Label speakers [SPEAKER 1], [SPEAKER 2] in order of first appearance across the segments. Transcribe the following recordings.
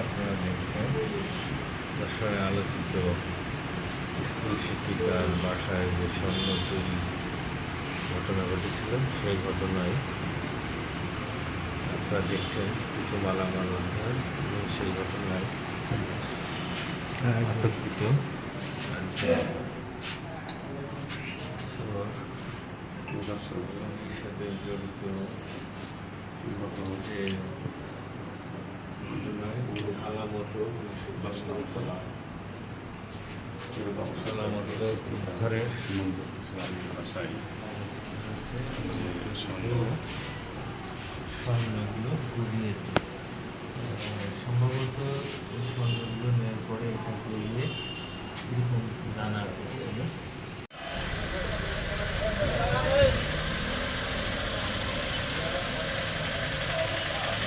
[SPEAKER 1] আপনারা দেখছেন, দর্শনে আলোচিত স্কুল শিক্ষিকার বাসায় যে স্বর্ণ চুরি ঘটনা ঘটেছিল, সেই ঘটনায় আপনারা দেখছেন কিছু মালামাল উদ্ধার এবং সেই ঘটনায় আটককৃত সাথে জড়িত যে উদ্ধারের স্বর্ণগুলো গড়িয়েছে সম্ভবত এই স্বর্ণগুলো নেওয়ার পরে এটা গড়িয়ে এরকম দানা করছিল আমরা শেষ পর্যন্ত
[SPEAKER 2] এটি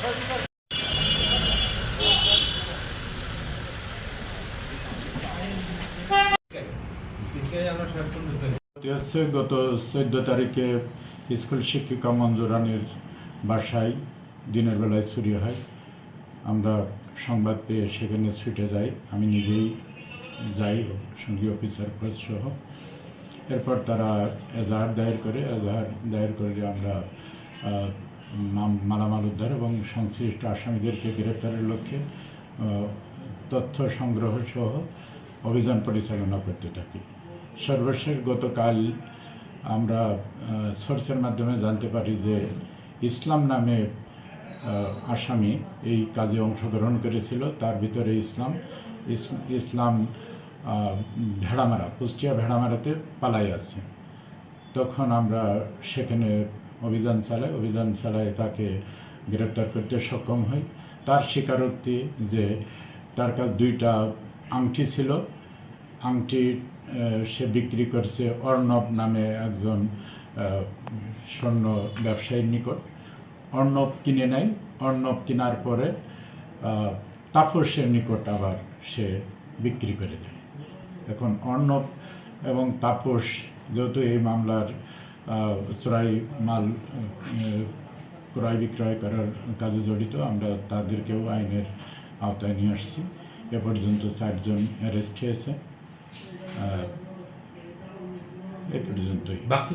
[SPEAKER 2] হচ্ছে গত চোদ্দ তারিখে স্কুল শিক্ষিকা মঞ্জুরানির বাসায় দিনের বেলায় চুরি হয়। আমরা সংবাদ পেয়ে সেখানে ছুটে যাই। আমি নিজেই যাই, সঙ্গী, অফিসার, খোঁজ সহ। এরপর তারা এজাহার দায়ের করে। এজাহার দায়ের করে আমরা মালামাল উদ্ধার এবং সংশ্লিষ্ট আসামিদেরকে গ্রেপ্তারের লক্ষ্যে তথ্য সংগ্রহ সহ অভিযান পরিচালনা করতে থাকি। সর্বশেষ গতকাল আমরা সোর্সের মাধ্যমে জানতে পারি যে ইসলাম নামে আসামি এই কাজে অংশগ্রহণ করেছিল। তার ভিতরে ইসলাম ইসলাম ভেড়ামারা, কুষ্টিয়া ভেড়ামারাতে পালাই আছে তখন আমরা সেখানে অভিযান চালায় অভিযান চালায় তাকে গ্রেপ্তার করতে সক্ষম হয়। তার স্বীকারোক্তি যে তার কাছে দুইটা আংটি ছিল। আংটি সে বিক্রি করছে অর্ণব নামে একজন স্বর্ণ ব্যবসায়ীর নিকট। অর্ণব কিনে নেয়। অর্ণব কেনার পরে তাপসের নিকট আবার সে বিক্রি করে দেয়। এখন অর্ণব এবং তাপস যেহেতু এই মামলার চোরাই মাল ক্রয় বিক্রয় করার কাজে জড়িত। আমরা তাদেরকেও আইনের আওতায় নিয়ে আসছি। এ পর্যন্ত চারজন অ্যারেস্ট হয়েছে। এ পর্যন্তই।
[SPEAKER 1] বাকি